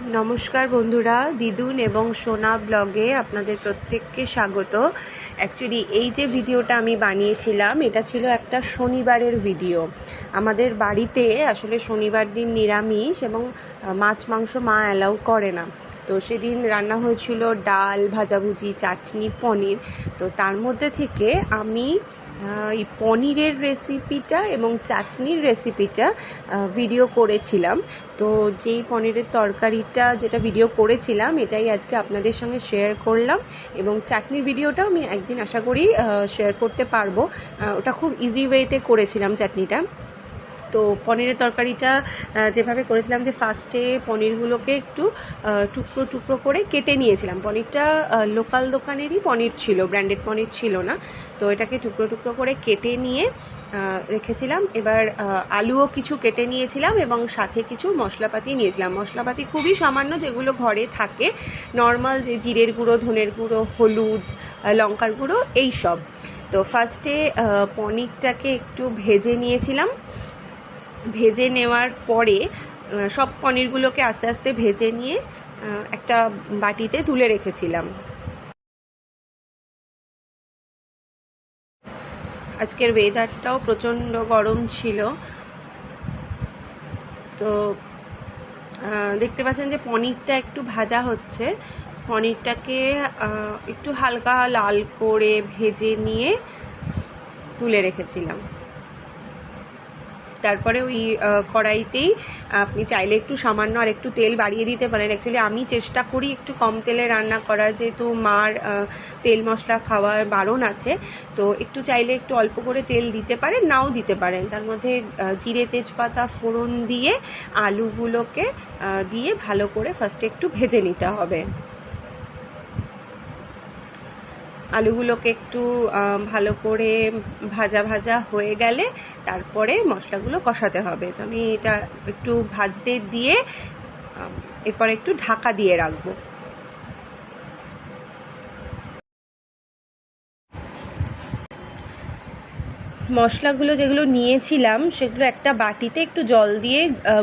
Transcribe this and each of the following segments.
নমস্কার বন্ধুরা, দিদুন এবং সোনা ব্লগে আপনাদের প্রত্যেককে স্বাগত। অ্যাকচুয়ালি এই যে ভিডিওটা আমি বানিয়েছিলাম, এটা ছিল একটা শনিবারের ভিডিও। আমাদের বাড়িতে আসলে শনিবার দিন নিরামিষ এবং মাছ, মাংস মা অ্যালাউ করে না। তো সেদিন রান্না হয়েছিল ডাল, ভাজাভুজি, চাটনি, পনির। তো তার মধ্যে থেকে আমি এই পনিরের রেসিপিটা এবং চাটনির রেসিপিটা ভিডিও করেছিলাম। তো যেই পনিরের তরকারিটা যেটা ভিডিও করেছিলাম, এটাই আজকে আপনাদের সঙ্গে শেয়ার করলাম এবং চাটনির ভিডিওটাও আমি একদিন আশা করি শেয়ার করতে পারব। ওটা খুব ইজি ওয়েতে করেছিলাম চাটনিটা। তো পনিরের তরকারিটা যেভাবে করেছিলাম যে ফার্স্টে পনিরগুলোকে একটু টুকরো টুকরো করে কেটে নিয়েছিলাম। পনিরটা লোকাল দোকানেরই পনির ছিল ব্র্যান্ডেড পনির ছিল না। তো এটাকে টুকরো টুকরো করে কেটে নিয়ে রেখেছিলাম। এবার আলুও কিছু কেটে নিয়েছিলাম এবং সাথে কিছু মশলাপাতি নিয়েছিলাম। মশলাপাতি খুবই সামান্য, যেগুলো ঘরে থাকে। নর্মাল যে জিরের গুঁড়ো, ধনের গুঁড়ো, হলুদ লঙ্কার গুঁড়ো এই সব তো ফার্স্টে পনিরটাকে একটু ভেজে নিয়েছিলাম। ভেজে নেওয়ার পরে সব পনিরগুলোকে আস্তে আস্তে ভেজে নিয়ে একটা বাটিতে তুলে রেখেছিলাম। আজকের ওয়েদারটাও প্রচণ্ড গরম ছিল। তো দেখতে পাচ্ছেন যে পনিরটা একটু ভাজা হচ্ছে। পনিরটাকে একটু হালকা লাল করে ভেজে নিয়ে তুলে রেখেছিলাম। তারপরে ওই কড়াইতেই আপনি চাইলে একটু সামান্য আর একটু তেল বাড়িয়ে দিতে পারেন। অ্যাকচুয়ালি আমি চেষ্টা করি একটু কম তেলে রান্না করার, যেহেতু মার তেল মশলা খাওয়ার বারণ আছে, তো একটু চাইলে একটু অল্প করে তেল দিতে পারেন, নাও দিতে পারেন। তার মধ্যে জিরে, তেজপাতা, ফোড়ন দিয়ে আলুগুলোকে দিয়ে ভালো করে ফার্স্টে একটু ভেজে নিতে হবে। আলুগুলোকে একটু ভালো করে ভাজা ভাজা হয়ে গেলে তারপরে মশলাগুলো কষাতে হবে। তো আমি এটা একটু ভাজতে দিয়ে এরপর একটু ঢাকা দিয়ে রাখব। মশলাগুলো যেগুলো নিয়েছিলাম, সেগুলো একটা বাটিতে একটু জল দিয়ে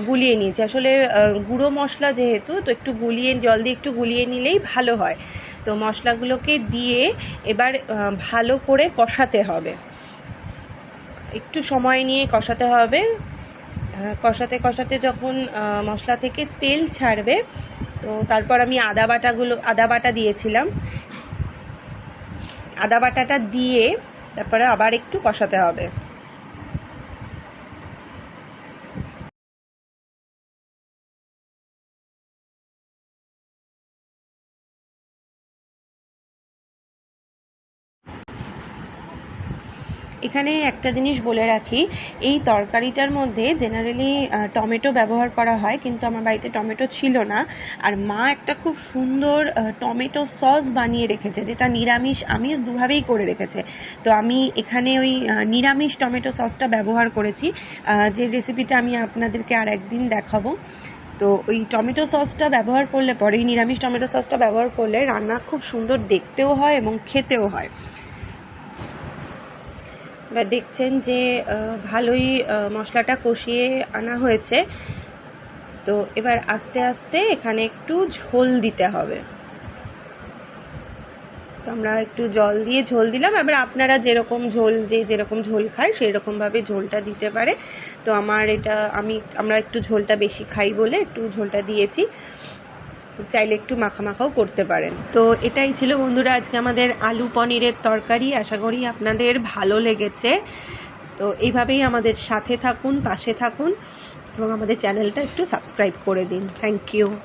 গুলিয়ে নিয়েছি। আসলে গুঁড়ো মশলা যেহেতু, তো একটু গুলিয়ে, জল দিয়ে একটু গুলিয়ে নিলেই ভালো হয়। তো মশলাগুলোকে দিয়ে এবার ভালো করে কষাতে হবে। একটু সময় নিয়ে কষাতে হবে। কষাতে কষাতে যখন মশলা থেকে তেল ছাড়বে, তো তারপর আমি আদা বাটাগুলো, আদা বাটা দিয়েছিলাম। আদা বাটাটা দিয়ে তারপরে আবার একটু কষাতে হবে। এখানে একটা জিনিস বলে রাখি, এই তরকারিটার মধ্যে জেনারেলি টমেটো ব্যবহার করা হয়, কিন্তু আমার বাড়িতে টমেটো ছিল না। আর মা একটা খুব সুন্দর টমেটো সস বানিয়ে রেখেছে, যেটা নিরামিষ আমিষ দুভাবেই করে রেখেছে। তো আমি এখানে ওই নিরামিষ টমেটো সসটা ব্যবহার করেছি। যে রেসিপিটা আমি আপনাদেরকে আর একদিন দেখাবো। তো ওই টমেটো সসটা ব্যবহার করলে পরে, এই নিরামিষ টমেটো সসটা ব্যবহার করলে রান্না খুব সুন্দর দেখতেও হয় এবং খেতেও হয়। দেখছেন যে ভালোই মশলাটা কষিয়ে আনা হয়েছে। তো এবার আস্তে আস্তে এখানে একটু ঝোল দিতে হবে। তো আমরা একটু জল দিয়ে ঝোল দিলাম। এবার আপনারা যেরকম ঝোল, যে যেরকম ঝোল খায় সেই রকমভাবে ঝোলটা দিতে পারে। তো আমার এটা, আমি, আমরা একটু ঝোলটা বেশি খাই বলে একটু ঝোলটা দিয়েছি। চাইলে একটু মাখা মাখাও করতে পারেন। তো এটাই ছিল বন্ধুরা আজকে আমাদের আলু পনিরের তরকারি। আশা করি আপনাদের ভালো লেগেছে। তো এইভাবেই আমাদের সাথে থাকুন, পাশে থাকুন এবং আমাদের চ্যানেলটা একটু সাবস্ক্রাইব করে দিন। Thank you.